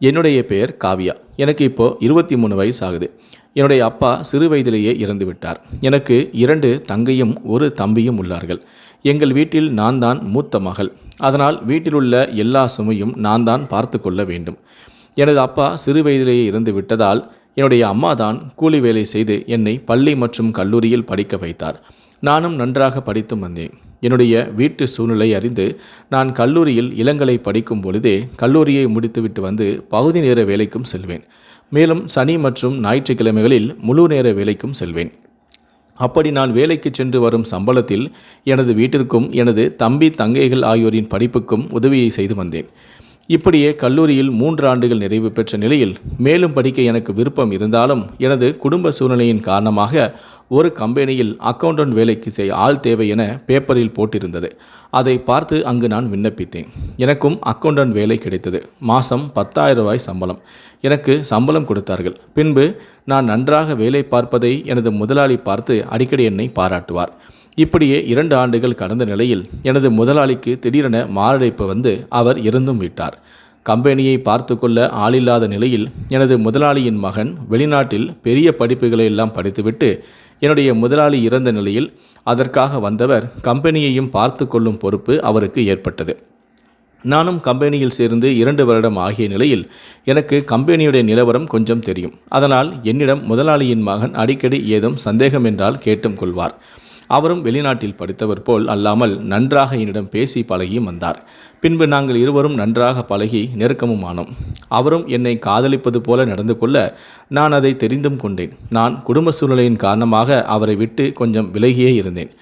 என்னுடைய பெயர் காவியா. எனக்கு இப்போ இருபத்தி மூணு வயசு ஆகுது என்னுடைய அப்பா சிறு வயதிலேயே இறந்து விட்டார் எனக்கு இரண்டு தங்கையும் ஒரு தம்பியும் உள்ளார்கள். எங்கள் வீட்டில் நான் தான் மூத்த மகள். அதனால் வீட்டிலுள்ள எல்லா சுமையும் நான் தான் பார்த்து கொள்ள வேண்டும். எனது அப்பா சிறு வயதிலேயே இறந்து விட்டதால் என்னுடைய அம்மா தான் கூலி வேலை செய்து என்னை பள்ளி மற்றும் கல்லூரியில் படிக்க வைத்தார். நானும் நன்றாக படித்தும் வந்தேன். என்னுடைய வீட்டு சூழ்நிலை அறிந்து நான் கல்லூரியில் இளங்கலை படிக்கும் பொழுதே கல்லூரியை முடித்துவிட்டு வந்து பகுதி நேர வேலைக்கும் செல்வேன். மேலும் சனி மற்றும் ஞாயிற்றுக்கிழமைகளில் முழு நேர வேலைக்கும் செல்வேன். அப்படி நான் வேலைக்கு சென்று வரும் சம்பளத்தில் எனது வீட்டிற்கும் எனது தம்பி தங்கைகள் ஆகியோரின் படிப்புக்கும் உதவியை செய்து வந்தேன். இப்படியே கல்லூரியில் மூன்று ஆண்டுகள் நிறைவு பெற்ற நிலையில் மேலும் படிக்க எனக்கு விருப்பம் இருந்தாலும் எனது குடும்ப சூழ்நிலையின் காரணமாக ஒரு கம்பெனியில் அக்கவுண்டன்ட் வேலைக்கு செய்ய ஆள் தேவை என பேப்பரில் போட்டிருந்தது. அதை பார்த்து அங்கு நான் விண்ணப்பித்தேன். எனக்கும் அக்கௌண்டன்ட் வேலை கிடைத்தது. மாதம் பத்தாயிரம் ரூபாய் சம்பளம். எனக்கு சம்பளம் கொடுத்தார்கள். பின்பு நான் நன்றாக வேலை பார்ப்பதை எனது முதலாளி பார்த்து அடிக்கடி என்னை பாராட்டுவார். இப்படியே இரண்டு ஆண்டுகள் கடந்த நிலையில் எனது முதலாளிக்கு திடீரென மாரடைப்பு வந்து அவர் இறந்தும் விட்டார். கம்பெனியை பார்த்து கொள்ள ஆளில்லாத நிலையில் எனது முதலாளியின் மகன் வெளிநாட்டில் பெரிய படிப்புகளை எல்லாம் படித்துவிட்டு என்னுடைய முதலாளி இறந்த நிலையில் அதற்காக வந்தவர் கம்பெனியையும் பார்த்து கொள்ளும் பொறுப்பு அவருக்கு ஏற்பட்டது. நானும் கம்பெனியில் சேர்ந்து இரண்டு வருடம் ஆகிய நிலையில் எனக்கு கம்பெனியுடைய நிலவரம் கொஞ்சம் தெரியும். அதனால் என்னிடம் முதலாளியின் மகன் அடிக்கடி ஏதும் சந்தேகம் என்றால் கேட்டும் கொள்வார் அவரும் வெளிநாட்டில் படித்தவர் போல் அல்லாமல் நன்றாக என்னிடம் பேசி பழகியும் வந்தார். பின்பு நாங்கள் இருவரும் நன்றாக பழகி நெருக்கமும் ஆனோம். அவரும் என்னை காதலிப்பது போல நடந்து கொள்ள நான் அதை தெரிந்தும் கொண்டேன். நான் குடும்ப சூழ்நிலையின் காரணமாக அவரை விட்டு கொஞ்சம் விலகியே இருந்தேன்.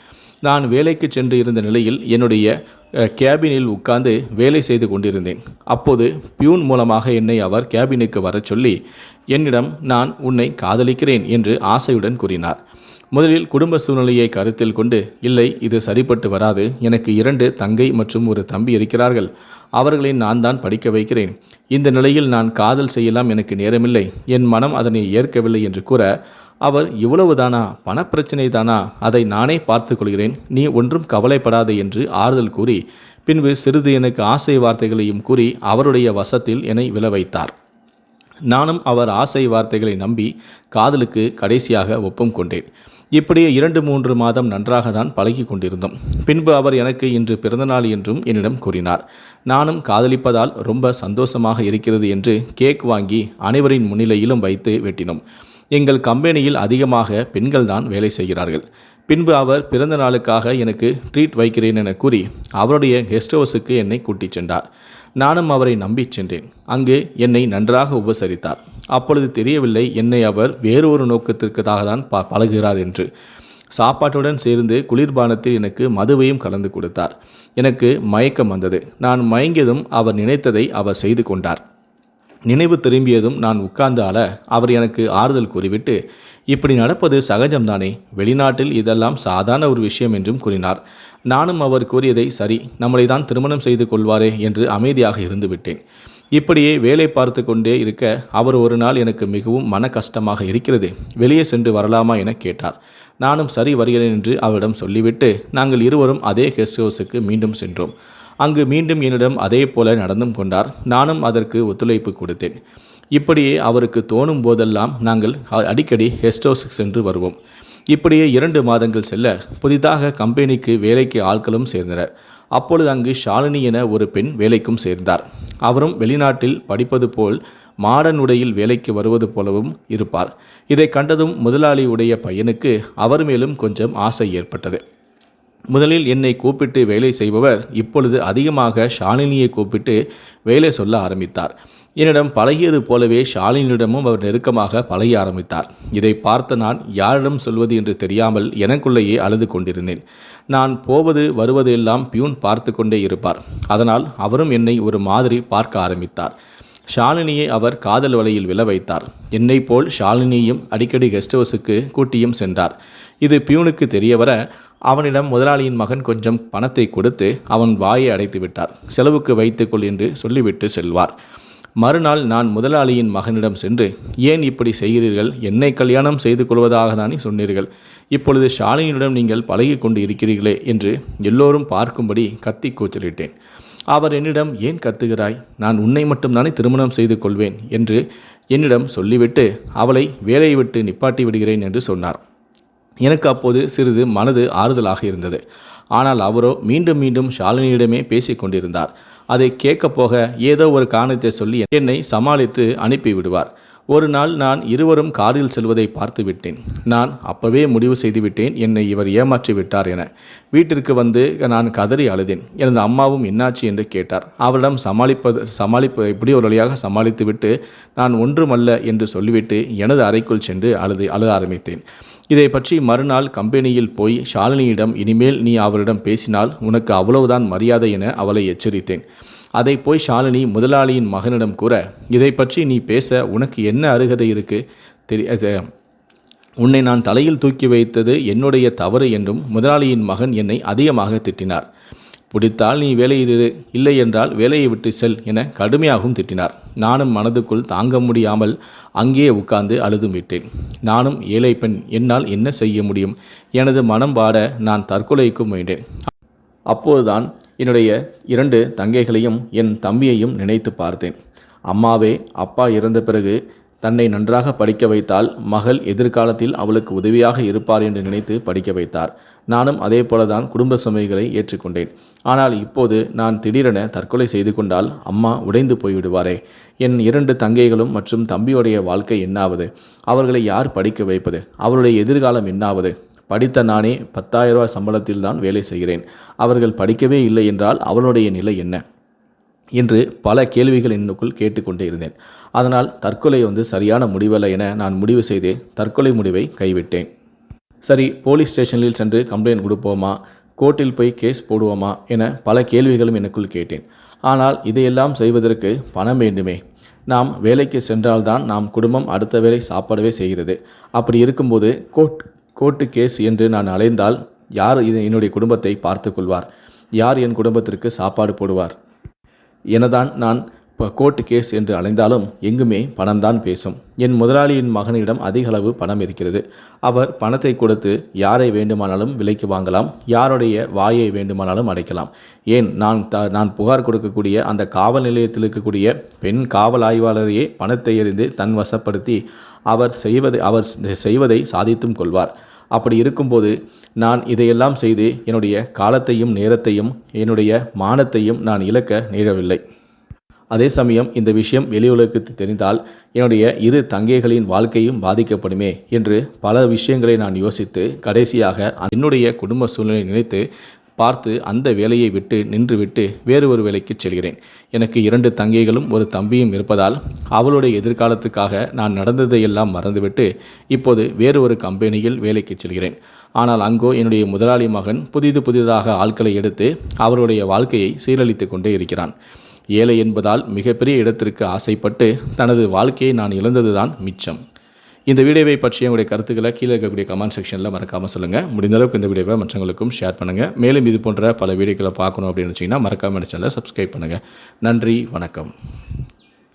நான் வேலைக்கு சென்று இருந்த நிலையில் என்னுடைய கேபினில் உட்கார்ந்து வேலை செய்து கொண்டிருந்தேன். அப்போது பியூன் மூலமாக என்னை அவர் கேபினுக்கு வரச் சொல்லி என்னிடம் நான் உன்னை காதலிக்கிறேன் என்று ஆசையுடன் கூறினார். முதலில் குடும்ப சூழ்நிலையை கருத்தில் கொண்டு இல்லை இது சரிப்பட்டு வராது. எனக்கு இரண்டு தங்கை மற்றும் ஒரு தம்பி இருக்கிறார்கள். அவர்களை நான் தான் படிக்க வைக்கிறேன். இந்த நிலையில் நான் காதல் செய்யலாம் எனக்கு நேரமில்லை. என் மனம் அதனை ஏற்கவில்லை என்று கூற அவர் இவ்வளவுதானா? பணப்பிரச்சனை தானா அதை நானே பார்த்து கொள்கிறேன். நீ ஒன்றும் கவலைப்படாதே என்று ஆறுதல் கூறி பின்பு சிறிது எனக்கு ஆசை வார்த்தைகளையும் கூறி அவருடைய வசத்தில் என்னை விழ வைத்தார். நானும் அவர் ஆசை வார்த்தைகளை நம்பி காதலுக்கு கடைசியாக ஒப்பம் கொண்டேன். இப்படியே இரண்டு மூன்று மாதம் நன்றாக தான் பழகி கொண்டிருந்தோம். பின்பு அவர் எனக்கு இன்று பிறந்தநாள் என்றும் என்னிடம் கூறினார். நானும் காதலிப்பதால் ரொம்ப சந்தோஷமாக இருக்கிறது என்று கேக் வாங்கி அனைவரின் முன்னிலையிலும் வைத்து வெட்டினோம். எங்கள் கம்பெனியில் அதிகமாக பெண்கள் தான் வேலை செய்கிறார்கள். பின்பு அவர் பிறந்த நாளுக்காக எனக்கு ட்ரீட் வைக்கிறேன் என கூறி அவருடைய கெஸ்ட் ஹவுஸுக்கு என்னை கூட்டிச் சென்றார். நானும் அவரை நம்பிச் சென்றேன். அங்கு என்னை நன்றாக உபசரித்தார். அப்பொழுது தெரியவில்லை என்னை அவர் வேறு ஒரு நோக்கத்திற்காக தான் ப பழகுகிறார் என்று. சாப்பாட்டுடன் சேர்ந்து குளிர்பானத்தில் எனக்கு மதுவையும் கலந்து கொடுத்தார். எனக்கு மயக்கம் வந்தது. நான் மயங்கியதும் அவர் நினைத்ததை அவர் செய்து கொண்டார். நினைவு திரும்பியதும் நான் உட்கார்ந்து ஆள அவர் எனக்கு ஆறுதல் கூறிவிட்டு இப்படி நடப்பது சகஜம்தானே? வெளிநாட்டில் இதெல்லாம் சாதாரண ஒரு விஷயம் என்றும் கூறினார். நானும் அவர் கூறியதை சரி நம்மளை தான் திருமணம் செய்து கொள்வாரே என்று அமைதியாக இருந்துவிட்டேன். இப்படியே வேலை பார்த்து கொண்டே இருக்க அவர் ஒரு நாள் எனக்கு மிகவும் மன கஷ்டமாக இருக்கிறது வெளியே சென்று வரலாமா என கேட்டார். நானும் சரி வருகிறேன் என்று அவரிடம் சொல்லிவிட்டு நாங்கள் இருவரும் அதே கெஸ்ட் ஹவுஸுக்கு மீண்டும் சென்றோம். அங்கு மீண்டும் என்னிடம் அதே போல நடந்தும் கொண்டார். நானும் அதற்கு ஒத்துழைப்பு கொடுத்தேன். இப்படியே அவருக்கு தோணும் போதெல்லாம் நாங்கள் அடிக்கடி கெஸ்ட் ஹவுஸுக்கு சென்று வருவோம். இப்படியே இரண்டு மாதங்கள் செல்ல புதிதாக கம்பெனிக்கு வேலைக்கு ஆட்களும் சேர்ந்தனர். அப்பொழுது அங்கு ஷாலினி என ஒரு பெண் வேலைக்கும் சேர்ந்தார். அவரும் வெளிநாட்டில் படிப்பது போல் மாடன் உடையில் வேலைக்கு வருவது போலவும் இருப்பார். இதை கண்டதும் முதலாளி உடைய பையனுக்கு அவர் மேலும் கொஞ்சம் ஆசை ஏற்பட்டது. முதலில் என்னை கூப்பிட்டு வேலை செய்பவர் இப்பொழுது அதிகமாக ஷாலினியை கூப்பிட்டு வேலை சொல்ல ஆரம்பித்தார். என்னிடம் பழகியது போலவே ஷாலினியிடமும் அவர் நெருக்கமாக பழகி ஆரம்பித்தார். இதை பார்த்த நான் யாரிடம் சொல்வது என்று தெரியாமல் எனக்குள்ளேயே அழுது கொண்டிருந்தேன். நான் போவது வருவது எல்லாம் பியூன் பார்த்து கொண்டே இருப்பார். அதனால் அவரும் என்னை ஒரு மாதிரி பார்க்க ஆரம்பித்தார். ஷாலினியை அவர் காதல் வலையில் விழ வைத்தார். என்னை போல் ஷாலினியும் அடிக்கடி கெஸ்ட் ஹவுஸுக்கு கூட்டியும் சென்றார். இது பியூனுக்கு தெரியவர அவனிடம் முதலாளியின் மகன் கொஞ்சம் பணத்தை கொடுத்து அவன் வாயை அடைத்து விட்டார். செலவுக்கு வைத்துக்கொள் என்று சொல்லிவிட்டு செல்வார். மறுநாள் நான் முதலாளியின் மகனிடம் சென்று ஏன் இப்படி செய்கிறீர்கள்? என்னை கல்யாணம் செய்து கொள்வதாக தானே சொன்னீர்கள்? இப்பொழுது ஷாலினியிடம் நீங்கள் பழகி கொண்டு இருக்கிறீர்களே என்று எல்லோரும் பார்க்கும்படி கத்தி கூச்சலிட்டேன். அவர் என்னிடம் ஏன் கத்துகிறாய்? நான் உன்னை மட்டும்தானே திருமணம் செய்து கொள்வேன் என்று என்னிடம் சொல்லிவிட்டு அவளை வேலையை விட்டு நிப்பாட்டி விடுகிறேன் என்று சொன்னார். எனக்கு அப்போது சிறிது மனது ஆறுதலாக இருந்தது. ஆனால் அவரோ மீண்டும் மீண்டும் ஷாலினியிடமே பேசிக் கொண்டிருந்தார். அதை கேட்கப் போக ஏதோ ஒரு காரணத்தை சொல்லி என்னை சமாளித்து அனுப்பிவிடுவார். ஒரு நாள் நான் இருவரும் காரில் செல்வதை பார்த்து விட்டேன் நான் அப்பவே முடிவு செய்துவிட்டேன். என்னை இவர் ஏமாற்றி விட்டார் என. வீட்டிற்கு வந்து நான் கதறி அழுதேன். எனது அம்மாவும் என்னாச்சு என்று கேட்டார். அவரிடம் சமாளிப்பது சமாளிப்பு இப்படி ஒரு வழியாக சமாளித்துவிட்டு நான் ஒன்றுமல்ல என்று சொல்லிவிட்டு எனது அறைக்குள் சென்று அழுது அழுத ஆரம்பித்தேன். இதை பற்றி மறுநாள் கம்பெனியில் போய் ஷாலினியிடம் இனிமேல் நீ அவரிடம் பேசினால் உனக்கு அவ்வளவுதான் மரியாதை என அவளை எச்சரித்தேன். அதை போய் ஷாலினி முதலாளியின் மகனிடம் கூற இதை பற்றி நீ பேச உனக்கு என்ன அருகதை இருக்கு? தெரிய உன்னை நான் தலையில் தூக்கி வைத்தது என்னுடைய தவறு என்றும் முதலாளியின் மகன் என்னை அதிகமாக திட்டினார். பிடித்தால் நீ வேலையில் இரு இல்லை என்றால் வேலையை விட்டு செல் என கடுமையாகவும் திட்டினார். நானும் மனதுக்குள் தாங்க முடியாமல் அங்கேயே உட்கார்ந்து அழுதும் விட்டேன். நானும் ஏழை பெண் என்னால் என்ன செய்ய முடியும்? எனது மனம் பாட நான் தற்கொலைக்கும் முயன்றேன். அப்போதுதான் என்னுடைய இரண்டு தங்கைகளையும் என் தம்பியையும் நினைத்து பார்த்தேன். அம்மாவே அப்பா இறந்த பிறகு தன்னை நன்றாக படிக்க வைத்தால் மகள் எதிர்காலத்தில் அவளுக்கு உதவியாக இருப்பார் என்று நினைத்து படிக்க வைத்தார். நானும் அதே போலதான் குடும்ப சுமைகளை ஏற்றுக்கொண்டேன். ஆனால் இப்போது நான் திடீரென தற்கொலை செய்து கொண்டால் அம்மா உடைந்து போய்விடுவாரே. என் இரண்டு தங்கைகளும் மற்றும் தம்பியுடைய வாழ்க்கை என்னாவது? அவர்களை யார் படிக்க வைப்பது? அவருடைய எதிர்காலம் என்னாவது? படித்த நானே பத்தாயிரம் ரூபாய் சம்பளத்தில் தான் வேலை செய்கிறேன். அவர்கள் படிக்கவே இல்லை என்றால் அவளுடைய நிலை என்ன? என்று பல கேள்விகள் என்னுக்குள் கேட்டுக்கொண்டே இருந்தேன். அதனால் தற்கொலை வந்து சரியான முடிவல்ல என நான் முடிவு செய்து தற்கொலை முடிவை கைவிட்டேன். சரி போலீஸ் ஸ்டேஷனில் சென்று கம்ப்ளைண்ட் கொடுப்போமா? கோர்ட்டில் போய் கேஸ் போடுவோமா? என பல கேள்விகளும் எனக்குள் கேட்டேன். ஆனால் இதையெல்லாம் செய்வதற்கு பணம் வேண்டுமே. நாம் வேலைக்கு சென்றால்தான் நாம் குடும்பம் அடுத்த வேலை சாப்பிடவே செய்கிறது. அப்படி இருக்கும்போது கோர்ட் கோர்ட்டு கேஸ் என்று நான் அலைந்தால் யார் இது என்னுடைய குடும்பத்தை பார்த்து கொள்வார் யார் என் குடும்பத்திற்கு சாப்பாடு போடுவார்? எனதான் நான் கோர்ட்டு கேஸ் என்று அலைந்தாலும் எங்குமே பணம்தான் பேசும். என் முதலாளியின் மகனிடம் அதிக அளவு பணம் இருக்கிறது. அவர் பணத்தை கொடுத்து யாரை வேண்டுமானாலும் விலைக்கு வாங்கலாம் யாருடைய வாயை வேண்டுமானாலும் அடைக்கலாம். ஏன் நான் த நான் புகார் கொடுக்கக்கூடிய அந்த காவல் நிலையத்தில் இருக்கக்கூடிய பெண் காவல் ஆய்வாளரையே பணத்தை எறிந்து தன் வசப்படுத்தி அவர் செய்வதை அவர் செய்வதை சாதித்தும் கொள்வார். அப்படி இருக்கும்போது நான் இதையெல்லாம் செய்து என்னுடைய காலத்தையும் நேரத்தையும் என்னுடைய மானத்தையும் நான் இழக்க நேரவில்லை. அதே சமயம் இந்த விஷயம் வெளியுலகுக்கு தெரிந்தால் என்னுடைய இரு தங்கைகளின் வாழ்க்கையும் பாதிக்கப்படுமே என்று பல விஷயங்களை நான் யோசித்து கடைசியாக என்னுடைய குடும்ப சூழ்நிலை நினைத்து பார்த்து அந்த வேலையை விட்டு நின்றுவிட்டு வேறு ஒரு வேலைக்கு செல்கிறேன். எனக்கு இரண்டு தங்கைகளும் ஒரு தம்பியும் இருப்பதால் அவளுடைய எதிர்காலத்துக்காக நான் நடந்ததையெல்லாம் மறந்துவிட்டு இப்போது வேறு ஒரு கம்பெனியில் வேலைக்கு செல்கிறேன். ஆனால் அங்கோ என்னுடைய முதலாளி மகன் புதிது புதிதாக ஆட்களை எடுத்து அவருடைய வாழ்க்கையை சீரழித்து கொண்டே இருக்கிறான். ஏழை என்பதால் மிகப்பெரிய இடத்திற்கு ஆசைப்பட்டு தனது வாழ்க்கையை நான் இழந்ததுதான் மிச்சம். இந்த வீடியோவை பற்றிய உங்களுடைய கருத்துக்களை கீழே இருக்கக்கூடிய கமெண்ட் செக்ஷனில் மறக்காமல் சொல்லுங்கள் முடிந்தளவுக்கு இந்த வீடியோவை மற்றவங்களுக்கும் ஷேர் பண்ணுங்கள் மேலும் இது போன்ற பல வீடியோக்களை பார்க்கணும் அப்படின்னு வச்சிங்கன்னா மறக்காமல் சேனலை சப்ஸ்கிரைப் பண்ணுங்கள் நன்றி வணக்கம்.